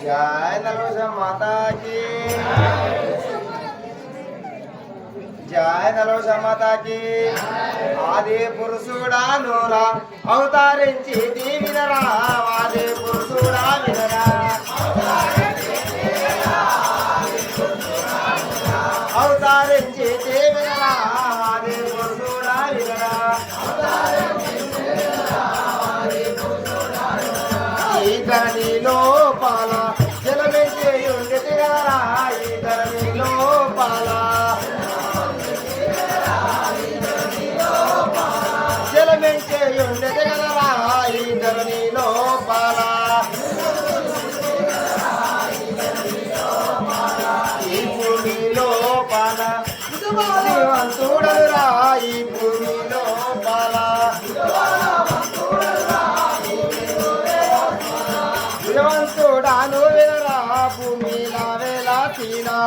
जय नरोज माता की జయ నరోష మాతాకి ఆది పురుషుడా నూరా అవతారించి వినరా ఆది పురుషుడా వినరా అవతారించి చూడరా ఈ భూమి లోపాల భగవంతుడాను వినరా భూమిలా వేలాసీనా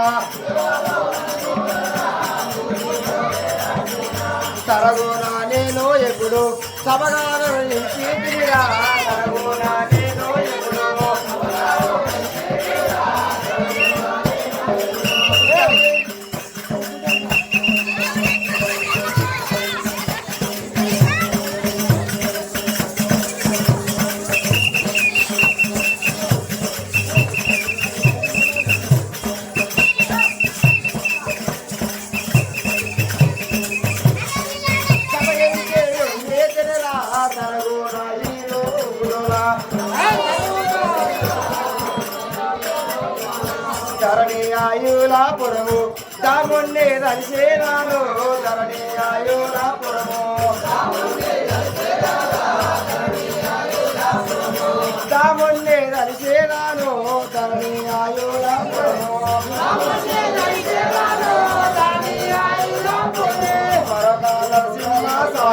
తరగోనా నేను ఎప్పుడు సభగా నుంచి తిరిగా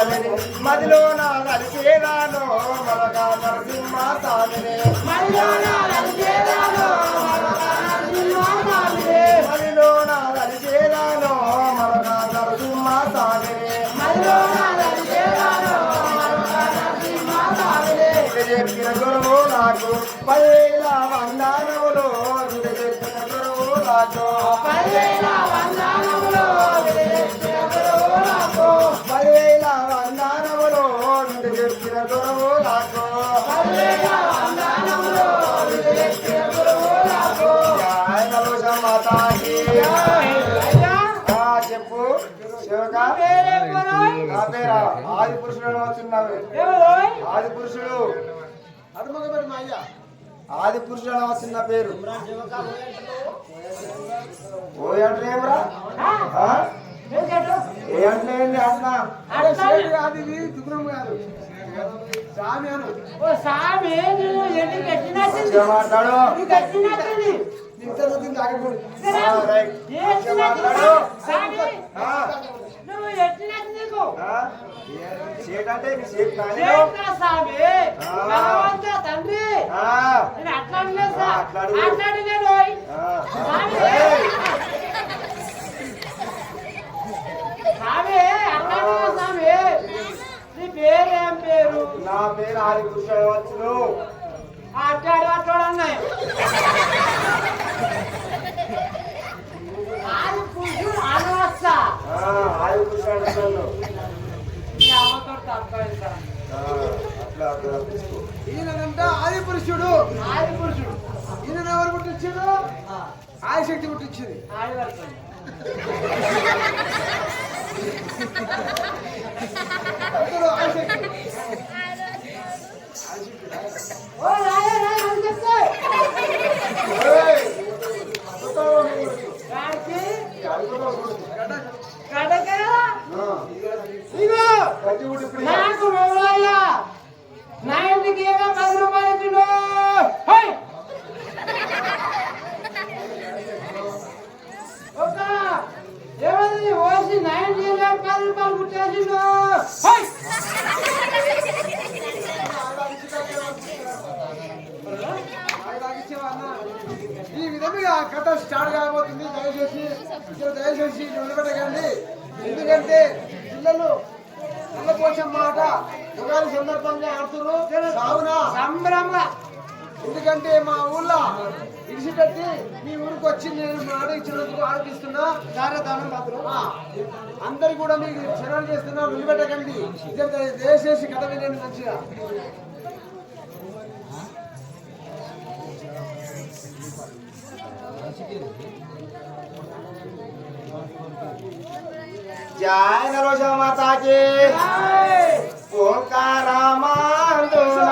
స్వామిని. మదిలో నా నరిసేదాను మరొక నరసింహ స్వామిని. మదిలో నా నరిసేదాను మరొక నరసింహ స్వామిని. చెప్పిన గురువు నాకు పదివేల వందనములు. చెప్పిన గురువు నాకు పదివేల వందనములు. ఆది పురుషుడు వచ్చిన్నావు ఆది పురుషుడు ఆది పురుషుడు వస్తున్న పేరు ఓ అంటే ఏమరా? ఏ మాట్లాడు. మాట్లాడు నువ్వు ఎట్టినట్టు నీకు? నీ తండ్రి. నేను అట్లా అనలేదు సార్. అట్లా అట్లా నీ పేరు ఏం. పేరు నా పేరు ఆది పురుషుడు వచ్చును అట్టాడు అట్టాడు అన్నాయి ఆది పురుషుడు అనవచ్చా ఆ, ఆది పురుషుడు వచ్చును నీ అమ్మతో తప్పైంది సార్ ఆ, అట్లా అట్లా తీసుకో ఈయనంట ఆది పురుషుడు. ఆది పురుషుడు. ఈయన ఎవరు పుట్టించాడు ఆదిశక్తి పుట్టించింది. ఆదిశక్తి నాకు మొబైల్లా నా ఇంటికి ఏమో పది రూపాయలు ఇచ్చిండు. ఒక ఏమది ఓసి నైన్టీ పది రూపాయలు అన్న? ఈ విధముగా కథ స్టార్ట్ కాబోతుంది. దయచేసి దయచేసి నిలబెట్టకండి ఎందుకంటే పిల్లలు నల్లపోచం మాట. ఉగాది సందర్భంగా ఆడుతున్నారు కావున సంబరంగా ఎందుకంటే మా ఊళ్ళో ఇడిచిపెట్టి మీ ఊరికి వచ్చి నేను మాట ఇచ్చినందుకు ఆడిపిస్తున్నా దానం పాత్ర ఆ, అందరు కూడా మీకు క్షణాలు చేస్తున్నా నిలబెట్టకండి దయచేసి కథ వినండి మంచిగా. జయ నరోజ మాతాకి ఓంకారమాందున ఒక్కడే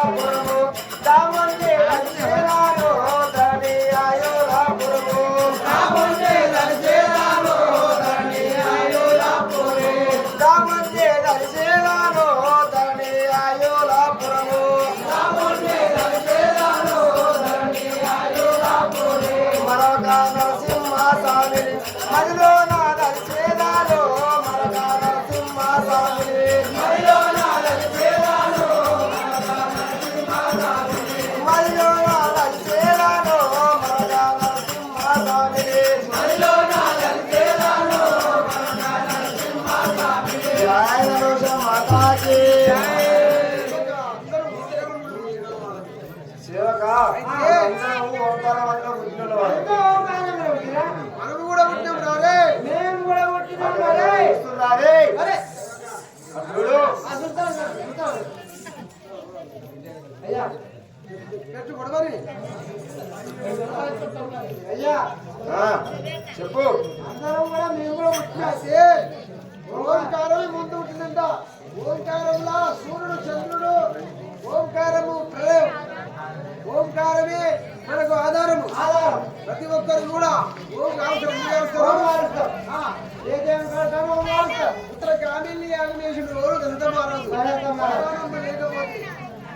మరొక నరసింహాస్వామి మదిలో నా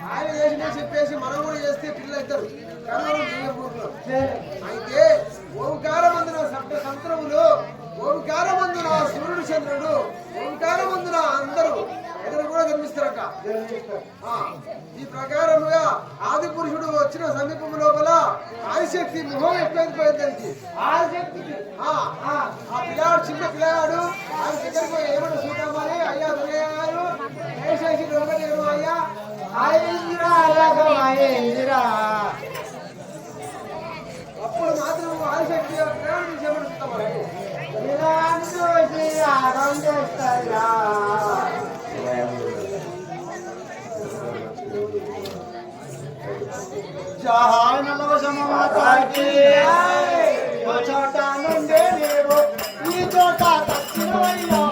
ఆయన చేసినా చెప్పేసి మనం కూడా చేస్తే పిల్లలు అవుతారు అయితే ఓంకారమందున సప్త సంత్రములు ఓంకారమందున సూర్యుడు చంద్రుడు ఓంకారమందున అందరూ ఎదురు కూడా జన్మిస్తారట ఈ ప్రకారముగా ఆది పురుషుడు వచ్చిన సమీపం లోపల ఆదిశక్తి మొహం ఎక్కువైపోయింది దానికి ఆ, ఆ పిల్లాడు చిన్న పిల్లగాడు ఆయన దగ్గరకు ఏమన్నా చూద్దామని జహాయ నమః మాతాకి ఓ చోట నుండి నీవు ఈ చోట దక్షిణమయ్యా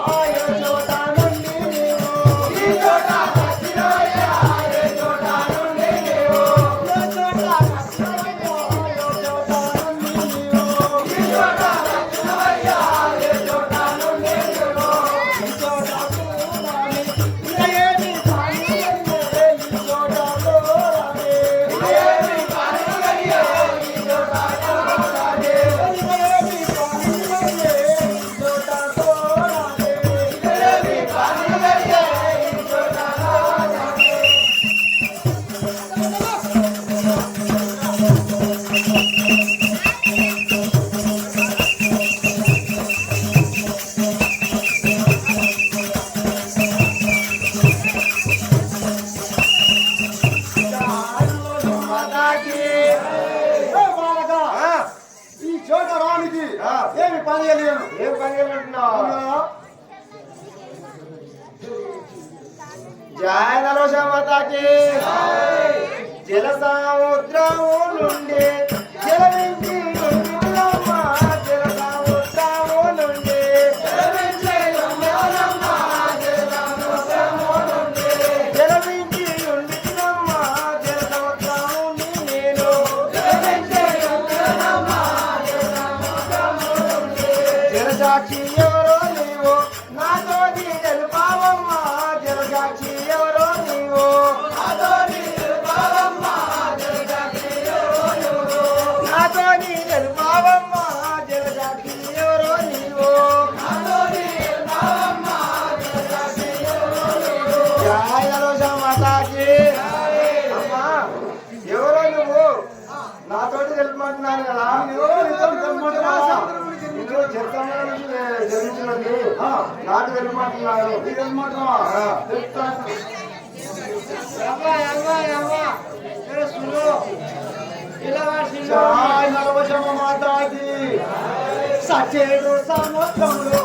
జయ నరోష మాతాకి. జల సముద్రము నుండి నాటు వెళ్ళమంటున్నాడు నలభై మాతాది సచేడు సంవత్సరంలో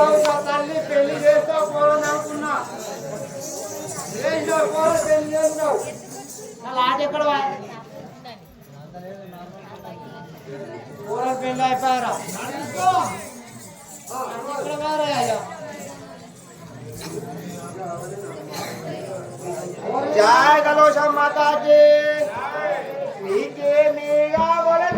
చౌక తల్లి పెళ్లి చేస్తావు కోరని అనుకున్నా చేసినావు కోర పెళ్లి చేస్తావు లాట ఎక్కడ కూర పెళ్ళి అయిపోయారా జయ గలో మాతాజీ నీకే మీరా బోలే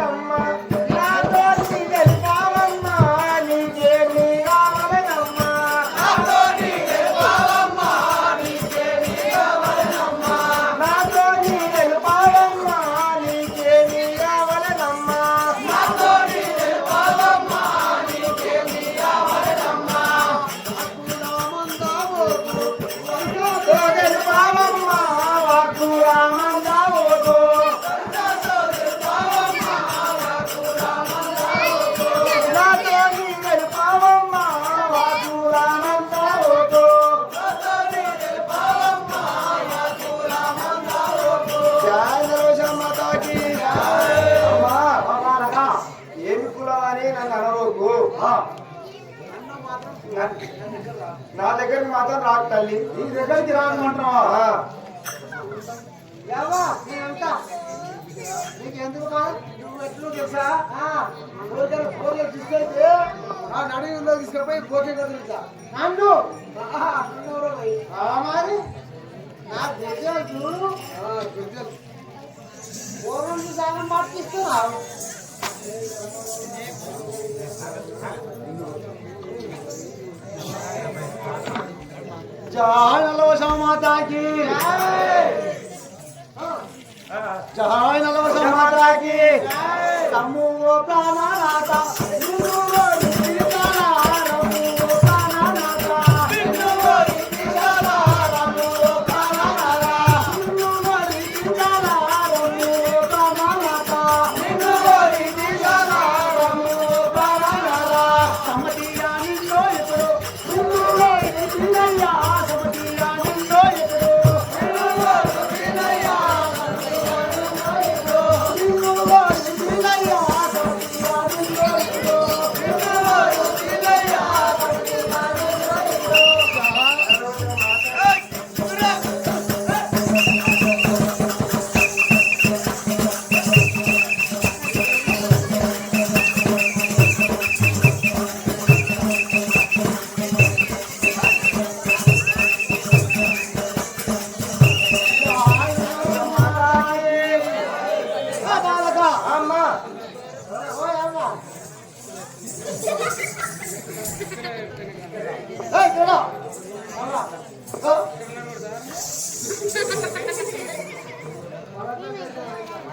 నా దగ్గరికి మాత్రం రాకు తల్లి. నీ దగ్గరికి రానుకుంటున్నావా నీకెందుకు నువ్వు ఎట్లు తెలుసా? రోజులు ఫోన్లో తీసుకెళ్తే ఆ నడిలో తీసుకెళ్ళిపోయి పోటీ కదులుతా నన్ను? మరి? నా గిరిజలు గిరిజలు పూర్వం సాగం జహానలవ సమాతాకి జహానలవ సమాతాకి తమ్ము ప్రాణాత